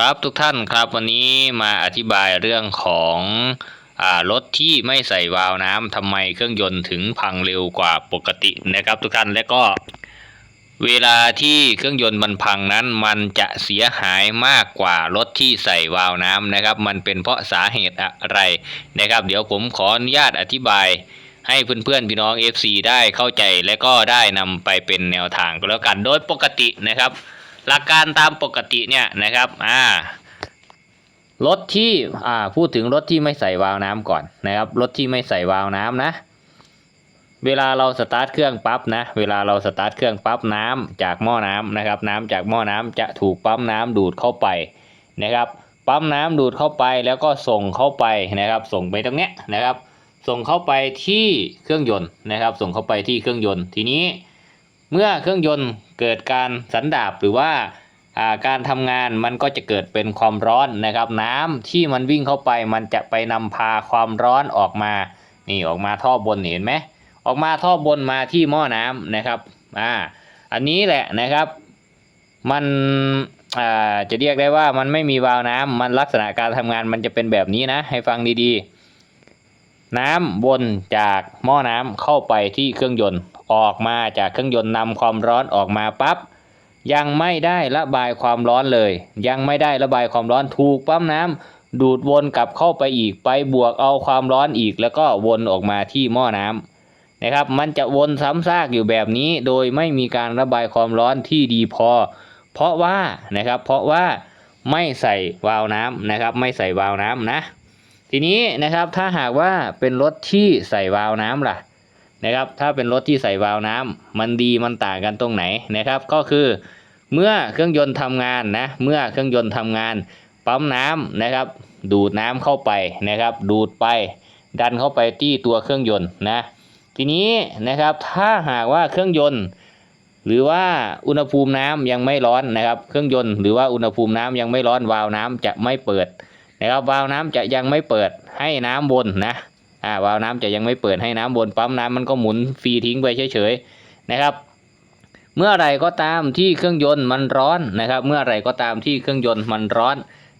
ครับทุกท่านครับวันนี้มาอธิบายเรื่องของอรถที่ไม่ใส่วาล์วน้ำทำไมเครื่องยนต์ถึงพังเร็วกว่าปกตินะครับทุกท่านและก็เวลาที่เครื่องยนต์มันพังนั้นมันจะเสียหายมากกว่ารถที่ใส่วาล์วน้ำนะครับ มันเป็นเพราะสาเหตุอะไรนะครับ เดี๋ยวผมขออนุญาตอธิบายให้เพื่อนๆพี่น้อง FC ได้เข้าใจและก็ได้นำไปเป็นแนวทางก็แล้วกันโดยปกตินะครับ หลักการตามปกติเนี่ยนะครับอ่ารถที่อ่าพูดถึงรถที่ไม่ใส่วาล์วน้ำก่อนนะครับรถที่ไม่ใส่วาล์วน้ำนะ เวลาเราสตาร์ทเครื่องปั๊บนะ เวลาเราสตาร์ทเครื่องปั๊บน้ำจากหม้อน้ำนะครับ น้ำจากหม้อน้ำจะถูกปั๊มน้ำดูดเข้าไปนะครับปั๊มน้ำดูดเข้าไปแล้วก็ส่งเข้าไปนะครับ ส่งไปตรงเนี้ยนะครับ ส่งเข้าไปที่เครื่องยนต์นะครับ ส่งเข้าไปที่เครื่องยนต์ทีนี้ เมื่อเครื่องยนต์ เกิดการสันดาบหรือว่าการทำงานมันก็จะเกิดเป็นความร้อนนะครับ น้ำที่มันวิ่งเข้าไปมันจะไปนำพาความร้อนออกมานี่ออกมาท่อบนเห็นไหมออกมาท่อบนมาที่หม้อน้ำนะครับอ่าอันนี้แหละนะครับมันจะเรียกได้ว่ามันไม่มีวาล์วน้ำมันลักษณะการทำงานมันจะเป็นแบบนี้นะ ให้ฟังดีๆ น้ำวนจากหม้อน้ำเข้าไปที่เครื่องยนต์ ออกมาจากเครื่องยนต์นำความร้อนออกมาปั๊บยังไม่ได้ระบายความร้อนเลย ยังไม่ได้ระบายความร้อนถูกปั๊มน้ำดูดวนกลับเข้าไปอีกไปบวกเอาความร้อนอีก แล้วก็วนออกมาที่หม้อน้ำนะครับ มันจะวนซ้ำซากอยู่แบบนี้ โดยไม่มีการระบายความร้อนที่ดีพอ เพราะว่านะครับ เพราะว่าไม่ใส่วาล์วน้ำนะครับ ไม่ใส่วาล์วน้ำนะ ทีนี้นะครับถ้าหากว่าเป็นรถที่ใส่วาล์วน้ำล่ะ นะครับ ถ้าเป็นรถที่ใส่วาล์วน้ำมันดีมันต่างกันตรงไหนนะครับ ก็คือเมื่อเครื่องยนต์ทำงานนะเมื่อเครื่องยนต์ทำงาน ปั๊มน้ำนะครับ ดูดน้ำเข้าไปนะครับ ดูดไปดันเข้าไปที่ตัวเครื่องยนต์นะทีนี้นะครับถ้าหากว่าเครื่องยนต์ หรือว่าอุณหภูมิน้ำยังไม่ร้อนนะครับ เครื่องยนต์หรือว่าอุณหภูมิน้ำยังไม่ร้อนวาล์วน้ำจะไม่เปิดนะครับวาล์วน้ำจะยังไม่เปิดให้น้ำวนนะ อ่าวาล์วน้ำจะยังไม่เปิดให้น้ำวนปั๊มน้ำมันก็หมุนฟรีทิ้งไปเฉยๆนะครับ เมื่อไรก็ตามที่เครื่องยนต์มันร้อนนะครับ เมื่อไรก็ตามที่เครื่องยนต์มันร้อน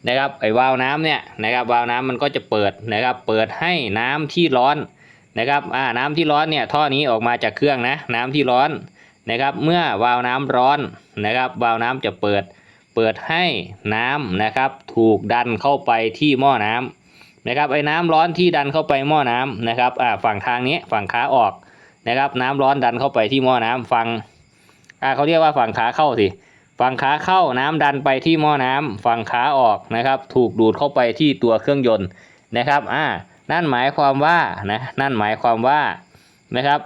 นะครับไอ้วาล์วน้ำเนี่ยนะครับวาล์วน้ำมันก็จะเปิดนะครับ เปิดให้น้ำที่ร้อนนะครับอ่าน้ำที่ร้อนเนี่ยท่อนี้ออกมาจากเครื่องนะน้ำที่ร้อนนะครับ เมื่อวาล์วน้ำร้อนนะครับวาล์วน้ำจะเปิด เปิดให้น้ำนะครับ ถูกดันเข้าไปที่หม้อน้ำ นะครับไอ้น้ำร้อนที่ดันเข้าไปหม้อน้ำนะครับอ่าฝั่งทางนี้ฝั่งขาออกนะครับ น้ำร้อนดันเข้าไปที่หม้อน้ำฝั่งอ่าเขาเรียกว่าฝั่งขาเข้าสิฝั่งขาเข้าน้ำดันไปที่หม้อน้ำฝั่งขาออกนะครับ ถูกดูดเข้าไปที่ตัวเครื่องยนต์นะครับอ่านั่นหมายความว่านะนั่นหมายความว่านะครับ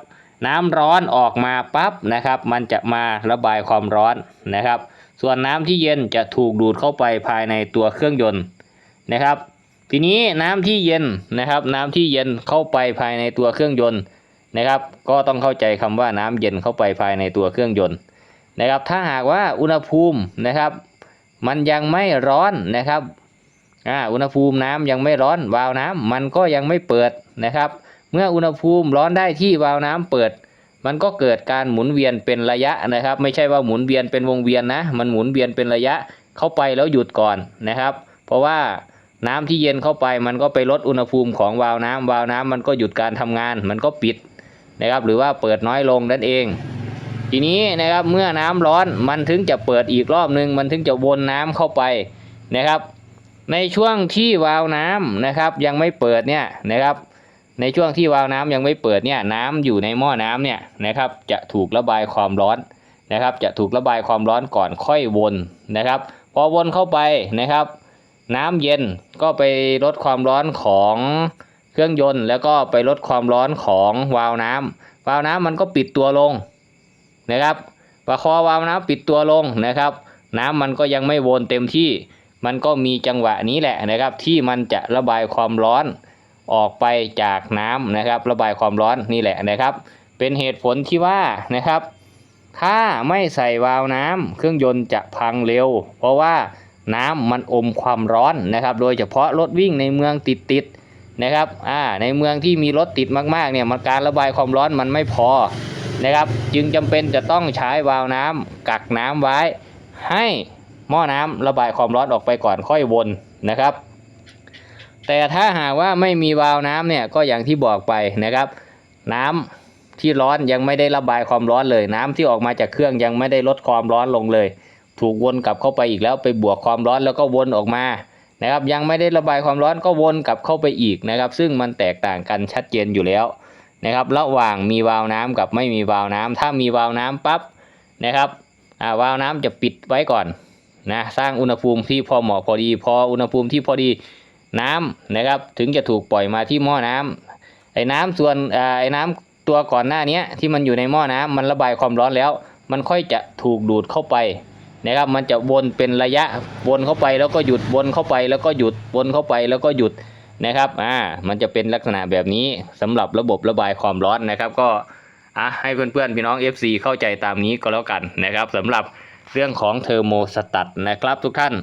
น้ำร้อนออกมาปั๊บนะครับ มันจะมาระบายความร้อนนะครับ ส่วนน้ำที่เย็นจะถูกดูดเข้าไปภายในตัวเครื่องยนต์นะครับ ทีนี้น้ำที่เย็นนะครับ น้ำที่เย็นเข้าไปภายในตัวเครื่องยนต์นะครับ ก็ต้องเข้าใจคำว่าน้ำเย็นเข้าไปภายในตัวเครื่องยนต์นะครับ ถ้าหากว่าอุณหภูมินะครับ มันยังไม่ร้อนนะครับอ่าอุณหภูมิน้ำยังไม่ร้อน วาล์วน้ำมันก็ยังไม่เปิดนะครับ เมื่ออุณหภูมิร้อนได้ที่วาล์วน้ำเปิด มันก็เกิดการหมุนเวียนเป็นระยะนะครับ ไม่ใช่ว่าหมุนเวียนเป็นวงเวียนนะ มันหมุนเวียนเป็นระยะเข้าไปแล้วหยุดก่อนนะครับ เพราะว่า น้ำที่เย็นเข้าไปมันก็ไปลดอุณหภูมิของวาล์วน้ำวาล์วน้ำมันก็หยุดการทำงาน มันก็ปิดนะครับ หรือว่าเปิดน้อยลงนั่นเอง ทีนี้นะครับเมื่อน้ำร้อนมันถึงจะเปิดอีกรอบหนึ่งมันถึงจะวนน้ำเข้าไปนะครับ ในช่วงที่วาล์วน้ำนะครับยังไม่เปิดเนี่ยนะครับ ในช่วงที่วาล์วน้ำยังไม่เปิดเนี่ยน้ำอยู่ในหม้อน้ำเนี่ยนะครับจะถูกระบายความร้อนนะครับ จะถูกระบายความร้อนก่อนค่อยวนนะครับ พอวนเข้าไปนะครับ น้ำเย็นก็ไปลดความร้อนของเครื่องยนต์ แล้วก็ไปลดความร้อนของวาล์วน้ำวาล์วน้ำมันก็ปิดตัวลงนะครับประคอวาล์วน้ำปิดตัวลงนะครับ น้ำมันก็ยังไม่วนเต็มที่ มันก็มีจังหวะนี้แหละนะครับ ที่มันจะระบายความร้อนออกไปจากน้ำนะครับ ระบายความร้อนนี่แหละนะครับ เป็นเหตุผลที่ว่านะครับ ถ้าไม่ใส่วาล์วน้ำเครื่องยนต์จะพังเร็ว เพราะว่า น้ำมันอมความร้อนนะครับ โดยเฉพาะรถวิ่งในเมืองติดๆนะครับอ่าในเมืองที่มีรถติดมากๆเนี่ยมันการระบายความร้อนมันไม่พอนะครับ จึงจำเป็นจะต้องใช้วาล์วน้ำกักน้ำไว้ ให้หม้อน้ำระบายความร้อนออกไปก่อนค่อยวนนะครับ แต่ถ้าหากว่าไม่มีวาล์วน้ำเนี่ยก็อย่างที่บอกไปนะครับ น้ำที่ร้อนยังไม่ได้ระบายความร้อนเลย น้ำที่ออกมาจากเครื่องยังไม่ได้ลดความร้อนลงเลย ถูกวนกลับเข้าไปอีกแล้วไปบวกความร้อนแล้วก็วนออกมานะครับยังไม่ได้ระบายความร้อนก็วนกลับเข้าไปอีกนะครับ ซึ่งมันแตกต่างกันชัดเจนอยู่แล้วนะครับ ระหว่างมีวาล์วน้ำกับไม่มีวาล์วน้ำถ้ามีวาล์วน้ำปั๊บนะครับอาวาล์วน้ำจะปิดไว้ก่อนนะสร้างอุณหภูมิที่พอเหมาะพอดี พออุณหภูมิที่พอดีน้ำนะครับ ถึงจะถูกปล่อยมาที่หม้อน้ำไอ้น้ำส่วนอไอ้น้ำตัวก่อนหน้านี้ที่มันอยู่ในหม้อน้ำมันระบายความร้อนแล้ว มันค่อยจะถูกดูดเข้าไป นะครับมันจะวนเป็นระยะวนเข้าไปแล้วก็หยุดวนเข้าไปแล้วก็หยุดวนเข้าไปแล้วก็หยุดนะครับอ่ามันจะเป็นลักษณะแบบนี้สำหรับระบบระบายความร้อนนะครับ ก็อะให้เพื่อนๆพี่น้อง FC เข้าใจตามนี้ก็แล้วกันนะครับสำหรับเรื่องของเทอร์โมสตัตนะครับทุกท่าน